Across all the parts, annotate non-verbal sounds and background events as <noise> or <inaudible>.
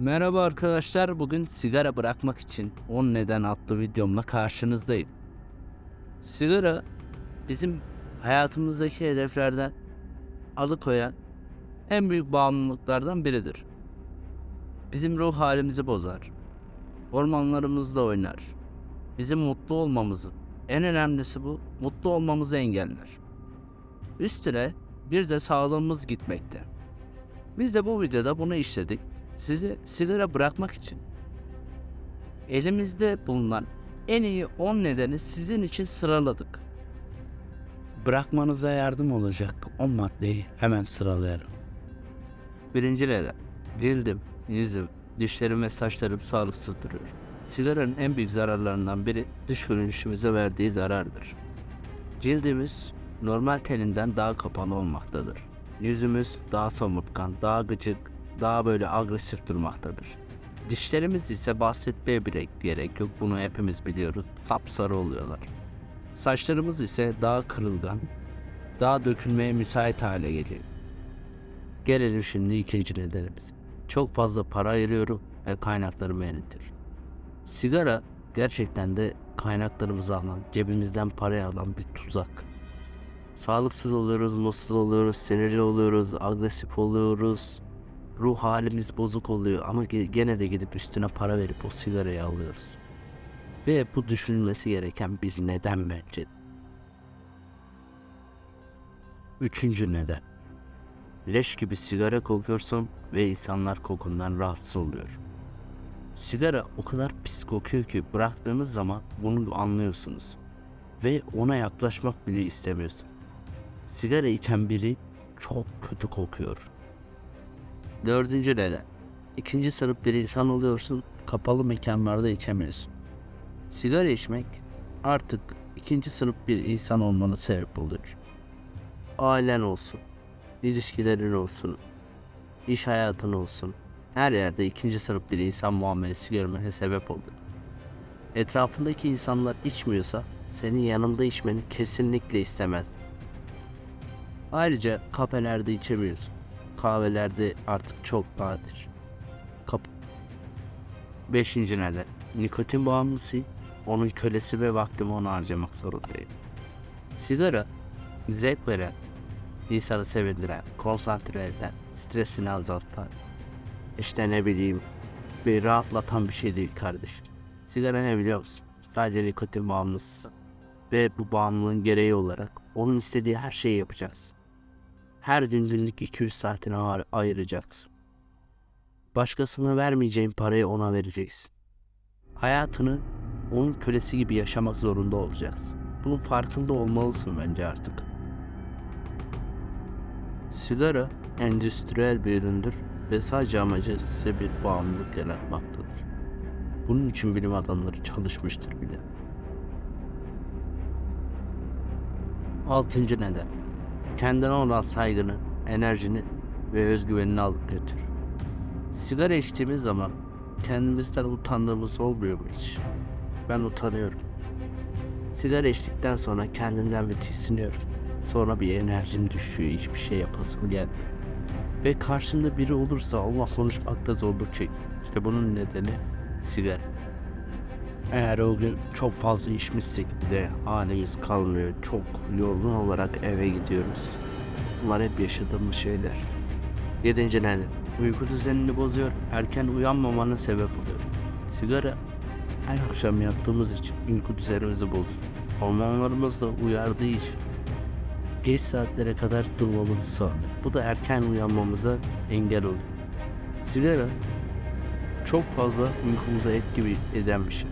Merhaba arkadaşlar. Bugün sigara bırakmak için 10 neden adlı videomla karşınızdayım. Sigara bizim hayatımızdaki hedeflerden alıkoyan en büyük bağımlılıklardan biridir. Bizim ruh halimizi bozar. Ormanlarımızda oynar. Bizim mutlu olmamızı, en önemlisi bu, mutlu olmamızı engeller. Üstüne bir de sağlığımız gitmekte. Biz de bu videoda bunu işledik. Size sigara bırakmak için elimizde bulunan en iyi 10 nedeni sizin için sıraladık. Bırakmanıza yardım olacak 10 maddeyi hemen sıralayalım. Birinci neden. Cildim, yüzüm, dişlerim ve saçlarım sağlıksız duruyor. Sigaranın en büyük zararlarından biri dış görünüşümüze verdiği zarardır. Cildimiz normal teninden daha kapalı olmaktadır. Yüzümüz daha somurtkan, daha gıcık, daha böyle agresif durmaktadır. Dişlerimiz ise bahsetmeye bile gerek yok. Bunu hepimiz biliyoruz. Sapsarı oluyorlar. Saçlarımız ise daha kırılgan, daha dökülmeye müsait hale geliyor. Gelelim şimdi ikinci nedenimiz. Çok fazla para ayırıyorum ve kaynaklarımı eritir. Sigara gerçekten de kaynaklarımızı alan, cebimizden parayı alan bir tuzak. Sağlıksız oluyoruz, mutsuz oluyoruz, sinirli oluyoruz, agresif oluyoruz. Ruh halimiz bozuk oluyor ama ge- gene de gidip üstüne para verip o sigarayı alıyoruz. Ve bu düşünülmesi gereken bir neden bence. Üçüncü neden. Leş gibi sigara kokuyorsun ve insanlar kokundan rahatsız oluyor. Sigara o kadar pis kokuyor ki bıraktığınız zaman bunu anlıyorsunuz. Ve ona yaklaşmak bile istemiyorsun. Sigara içen biri çok kötü kokuyor. Dördüncü neden. İkinci sınıf bir insan oluyorsun, kapalı mekanlarda içemiyorsun. Sigara içmek artık ikinci sınıf bir insan olmana sebep oluyor. Ailen olsun, ilişkilerin olsun, iş hayatın olsun. Her yerde ikinci sınıf bir insan muamelesi görmene sebep oluyor. Etrafındaki insanlar içmiyorsa senin yanında içmeni kesinlikle istemez. Ayrıca kafelerde içemiyorsun. Kahvelerde artık çok nadir. Kap Beşinci neden. Nikotin bağımlısı, onun kölesi ve vaktimi ona harcamak zorundayım. Sigara, zevk veren, insanı sevindiren, konsantre eden, stresini azaltan, işte ne bileyim, bir rahatlatan bir şey değil kardeşim. Sigara ne biliyor musun? Sadece nikotin bağımlısısın. Ve bu bağımlılığın gereği olarak onun istediği her şeyi yapacaksın. Her gün günlük 200 saatini ayır- ayıracaksın. Başkasına vermeyeceğin parayı ona vereceksin. Hayatını onun kölesi gibi yaşamak zorunda olacaksın. Bunun farkında olmalısın bence artık. Sigara endüstriyel bir üründür ve sadece amacı size bir bağımlılık yaratmaktadır. Bunun için bilim adamları çalışmıştır bile. Altıncı neden. Kendine olan saygını, enerjini ve özgüvenini alıp götür. Sigara içtiğimiz zaman kendimizden utandığımız olmuyor mu hiç? Ben utanıyorum. Sigara içtikten sonra kendimden bir tiksiniyorum. Sonra bir enerjim düşüyor, hiçbir şey yapasım gelmiyor. Ve karşımda biri olursa Allah konuşmakta zorluk çekiyor. İşte bunun nedeni sigara. Eğer o gün çok fazla içmişsek de halimiz kalmıyor. Çok yorgun olarak eve gidiyoruz. Bunlar hep yaşadığımız şeyler. Yedinci neden? Uyku düzenini bozuyor, erken uyanmamana sebep oluyor. Sigara her akşam yattığımız için uyku düzenimizi bozuyor. Hormonlarımız da uyardığı için geç saatlere kadar durmamızı sağlıyor. Bu da erken uyanmamıza engel oluyor. Sigara çok fazla uykumuza etki eden bir şey.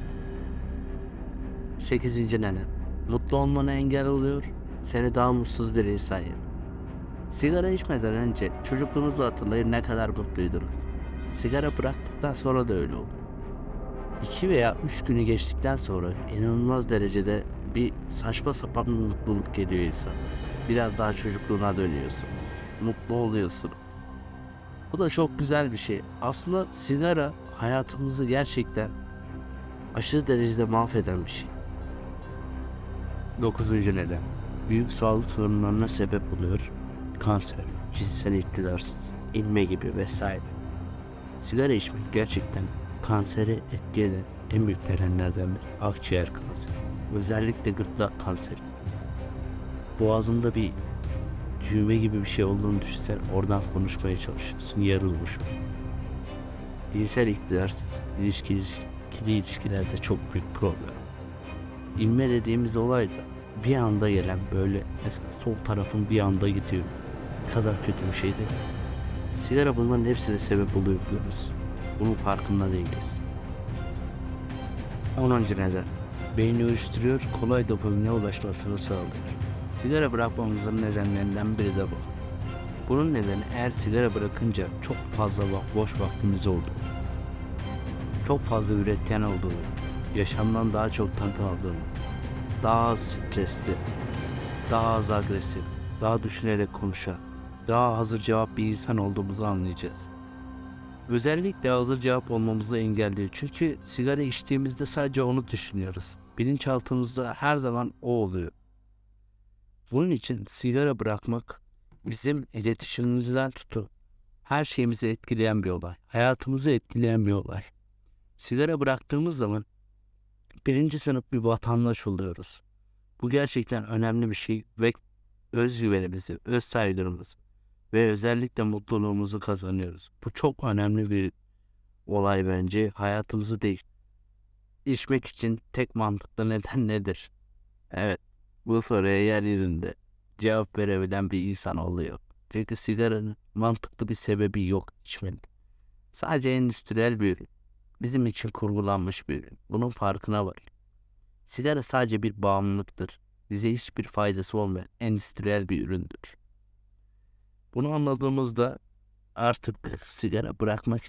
Sekizinci neden. Mutlu olmana engel oluyor, seni daha mutsuz bir insan yapıyor. Sigara içmeden önce çocukluğunuzu hatırlayın ne kadar mutluydunuz. Sigara bıraktıktan sonra da öyle oldu. 2 veya 3 günü geçtikten sonra inanılmaz derecede bir saçma sapan mutluluk geliyor insan. Biraz daha çocukluğuna dönüyorsun. Mutlu oluyorsun. Bu da çok güzel bir şey. Aslında sigara hayatımızı gerçekten aşırı derecede mahveden bir şey. Dokuzuncu neden. Büyük sağlık sorunlarına sebep oluyor. Kanser, cinsel iktidarsız, inme gibi vesaire. Sigara içmek gerçekten kanseri etki eden en büyük nedenlerden biri. Akciğer kanseri. Özellikle gırtlak kanseri. Boğazında bir düğme gibi bir şey olduğunu düşünsen oradan konuşmaya çalışıyorsun. Yarılmış. Cinsel iktidarsız ilişki, ilişkili ilişkilerde çok büyük problem. İnme dediğimiz olay da bir anda gelen böyle mesela sol tarafın bir anda gidiyor. Kadar kötü bir şey değil. Sigara bunların hepsine sebep oluyor biliyoruz. Bunun farkında değiliz. 10. neden. Beyni uyuşturuyor, kolay dopamine ulaşmasını sağlıyor. Sigara bırakmamızın nedenlerinden biri de bu. Bunun nedeni eğer sigara bırakınca çok fazla boş vaktimiz olduğu, çok fazla üretken olduğu, yaşamdan daha çok tat aldığımız, daha az stresli, daha az agresif, daha düşünerek konuşan, daha hazır cevap bir insan olduğumuzu anlayacağız. Özellikle hazır cevap olmamızı engelliyor. Çünkü sigara içtiğimizde sadece onu düşünüyoruz. Bilinçaltımızda her zaman o oluyor. Bunun için sigara bırakmak bizim iletişimimizden tutun her şeyimizi etkileyen bir olay. Hayatımızı etkileyen bir olay. Sigara bıraktığımız zaman birinci sınıf bir vatandaş oluyoruz. Bu gerçekten önemli bir şey ve özgüvenimizi, öz saygımızı ve özellikle mutluluğumuzu kazanıyoruz. Bu çok önemli bir olay bence. Hayatımızı değiş. İçmek için tek mantıklı neden <laughs> nedir? Evet, bu soruya yeryüzünde cevap verebilen bir insan oluyor. Çünkü sigaranın mantıklı bir sebebi yok içmenin. Sadece endüstriyel bir ürün. Bizim için kurgulanmış bir ürün. Bunun farkına var. Sigara sadece bir bağımlılıktır. Bize hiçbir faydası olmayan endüstriyel bir üründür. Bunu anladığımızda artık sigara bırakmak